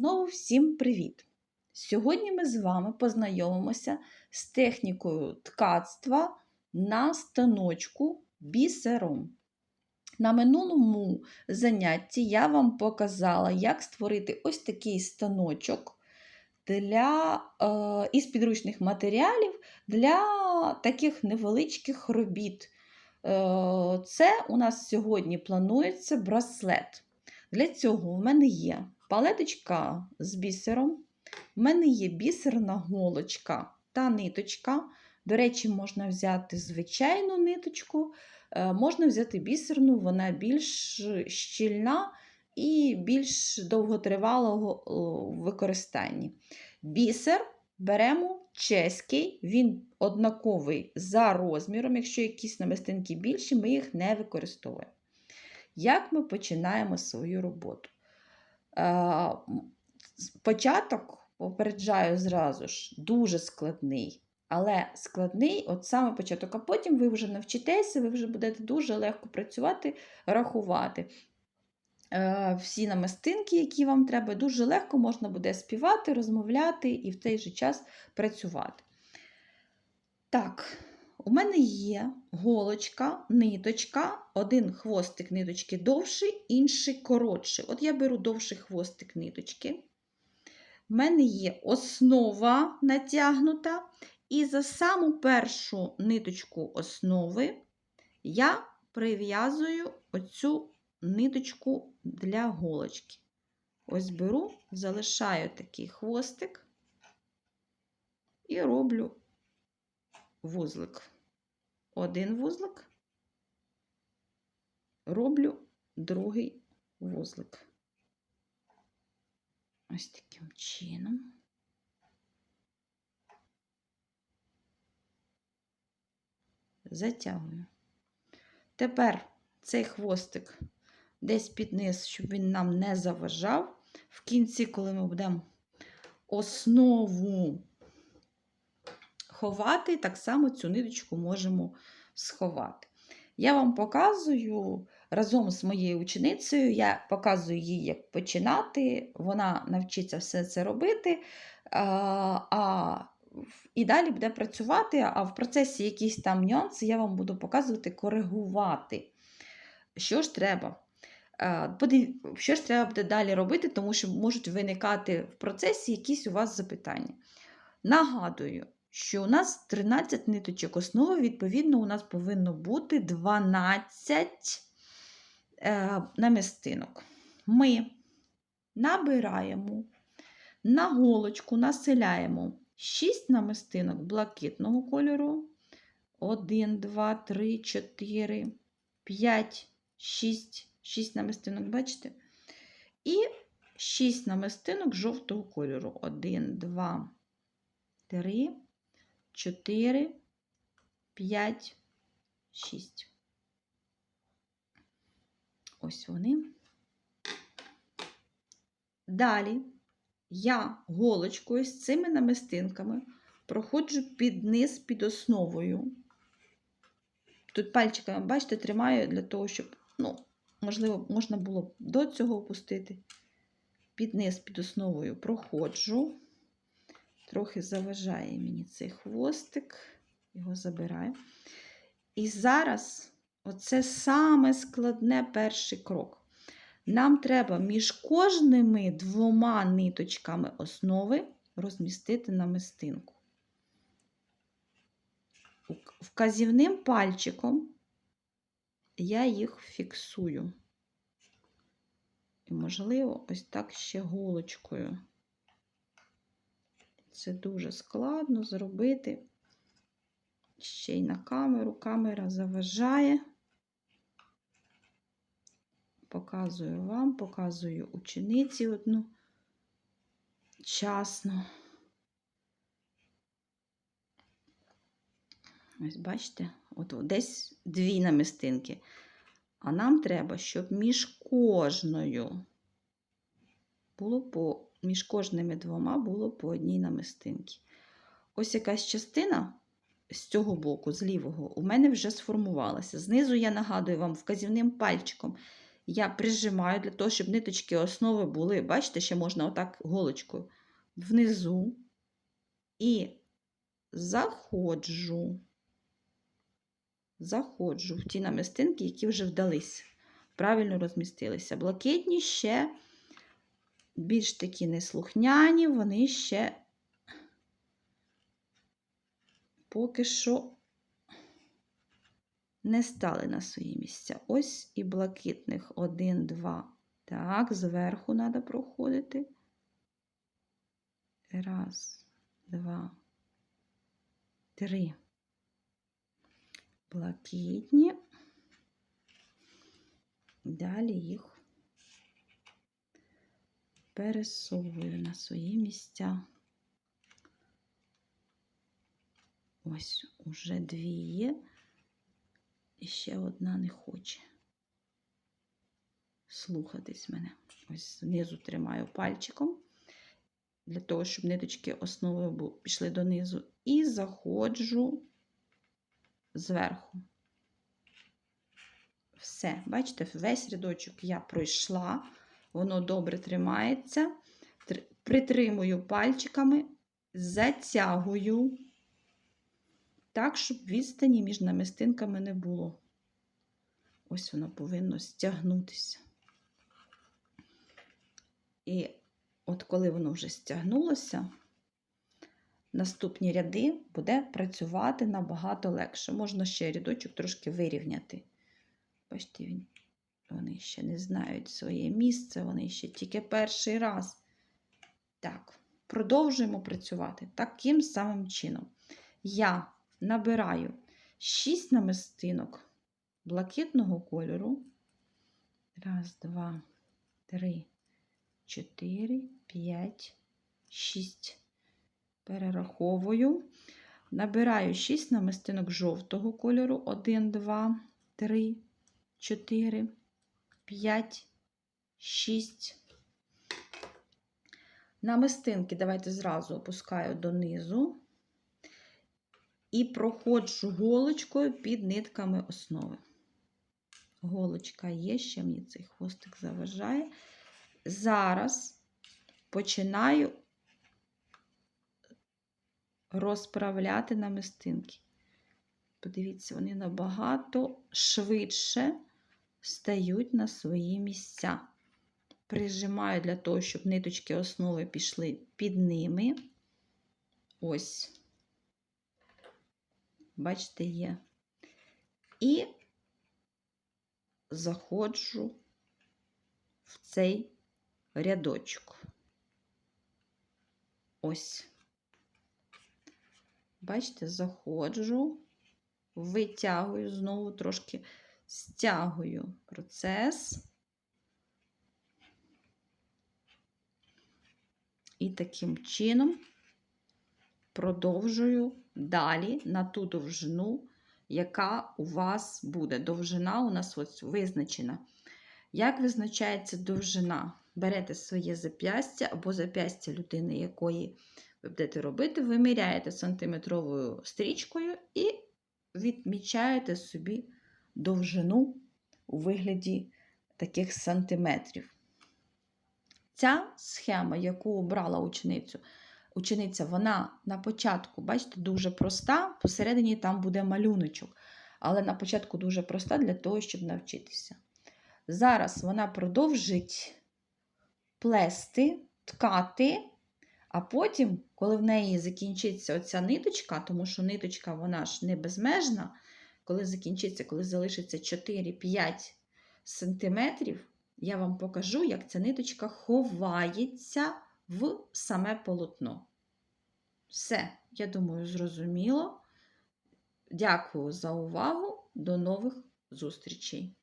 Знову всім привіт! Сьогодні ми з вами познайомимося з технікою ткацтва на станочку бісером. На минулому занятті я вам показала, як створити ось такий станочок для, е, із підручних матеріалів для таких невеличких робіт. Е, Це у нас сьогодні планується браслет. Для цього в мене є палеточка з бісером, в мене є бісерна голочка та ниточка. До речі, можна взяти звичайну ниточку, е, можна взяти бісерну, вона більш щільна і більш довготривалого в використанні. Бісер беремо чеський, він однаковий за розміром. Якщо якісь намистинки більші, ми їх не використовуємо. Як ми починаємо свою роботу? Е, Початок, попереджаю зразу ж, дуже складний. Але складний от саме початок, а потім ви вже навчитеся, ви вже будете дуже легко працювати, рахувати. Е, Всі намистинки, які вам треба, дуже легко можна буде співати, розмовляти і в той же час працювати. Так, у мене є голочка, ниточка, один хвостик ниточки довший, інший коротший. От я беру довший хвостик ниточки. У мене є основа натягнута, і за саму першу ниточку основи я прив'язую оцю ниточку для голочки. Ось беру, залишаю такий хвостик і роблю вузлик. Один вузлик, роблю другий вузлик. Ось таким чином. Затягую. Тепер цей хвостик десь під низ, щоб він нам не заважав. В кінці, коли ми будемо основу ховати, так само цю ниточку можемо сховати. Я вам показую разом з моєю ученицею, я показую їй, як починати, вона навчиться все це робити. А, І далі буде працювати, а в процесі якісь там нюанси я вам буду показувати, коригувати. Що ж треба? Що ж треба буде далі робити, тому що можуть виникати в процесі якісь у вас запитання. Нагадую, що у нас 13 ниточок основи, відповідно, у нас повинно бути 12 е, намистинок. Ми набираємо на голочку, населяємо 6 намистинок блакитного кольору. 1, 2, 3, 4, 5, 6, 6 намистинок, бачите? І 6 намистинок жовтого кольору. 1, 2, 3, 4, 5, 6. Ось вони. Далі я голочкою з цими намистинками проходжу під низ під основою. Тут пальчиками, бачите, тримаю для того, щоб, ну, можливо, можна було до цього опустити. Під низ під основою проходжу. Трохи заважає мені цей хвостик, його забираю. І зараз оце саме складне перший крок. Нам треба між кожними двома ниточками основи розмістити намистинку. Вказівним пальчиком я їх фіксую. І, можливо, ось так ще голочкою. Це дуже складно зробити. Ще й на камеру. Камера заважає. Показую вам, показую учениці одну часно. Ось бачите, от десь дві намистинки. А нам треба, щоб між кожною було по між кожними двома було по одній намистинці. Ось якась частина з цього боку, з лівого, у мене вже сформувалася. Знизу я нагадую вам вказівним пальчиком. я прижимаю для того, щоб ниточки основи були, бачите, ще можна отак голочкою внизу і заходжу, заходжу в ті намистинки, які вже вдались, правильно розмістилися. Блакитні ще більш такі неслухняні, вони ще поки що не стали на свої місця. Ось і блакитних один, два. Так, зверху треба проходити. Раз, два, три. Блакитні. Далі їх пересовую на свої місця. Ось уже дві є. І ще одна не хоче слухатись мене. Ось знизу тримаю пальчиком, для того, щоб ниточки основи пішли донизу. І заходжу зверху. Все, бачите, весь рядочок я пройшла, воно добре тримається. Притримую пальчиками, затягую так, щоб відстані між намистинками не було. Ось воно повинно стягнутися. І от коли воно вже стягнулося, наступні ряди буде працювати набагато легше. Можна ще рядочок трошки вирівняти. Бачите, він, вони ще не знають своє місце, вони ще тільки перший раз. Так, продовжуємо працювати таким самим чином. Я набираю 6 намистинок блакитного кольору. Раз, два, три, чотири, п'ять, шість. Перераховую. Набираю 6 намистинок жовтого кольору. 1, 2, 3, 4, 5, 6. Намистинки давайте зразу опускаю донизу і проходжу голочкою під нитками основи. Голочка є, ще мені цей хвостик заважає. Зараз починаю розправляти намистинки. Подивіться, вони набагато швидше стають на свої місця. Прижимаю для того, щоб ниточки основи пішли під ними. Ось бачите, є. І заходжу в цей рядочок. Ось. Бачите, заходжу, витягую, знову трошки стягую процес. І таким чином продовжую далі на ту довжину, яка у вас буде. Довжина у нас ось визначена. Як визначається довжина? Берете своє зап'ястя або зап'ястя людини, якої ви будете робити, виміряєте сантиметровою стрічкою і відмічаєте собі довжину у вигляді таких сантиметрів. Ця схема, яку обрала ученицю, учениця, вона на початку, бачите, дуже проста, посередині там буде малюночок. Але на початку дуже проста для того, щоб навчитися. Зараз вона продовжить плести, ткати, а потім, коли в неї закінчиться оця ниточка, тому що ниточка вона ж не безмежна, коли закінчиться, коли залишиться 4-5 сантиметрів, я вам покажу, як ця ниточка ховається в саме полотно. Все, я думаю, зрозуміло. Дякую за увагу. До нових зустрічей!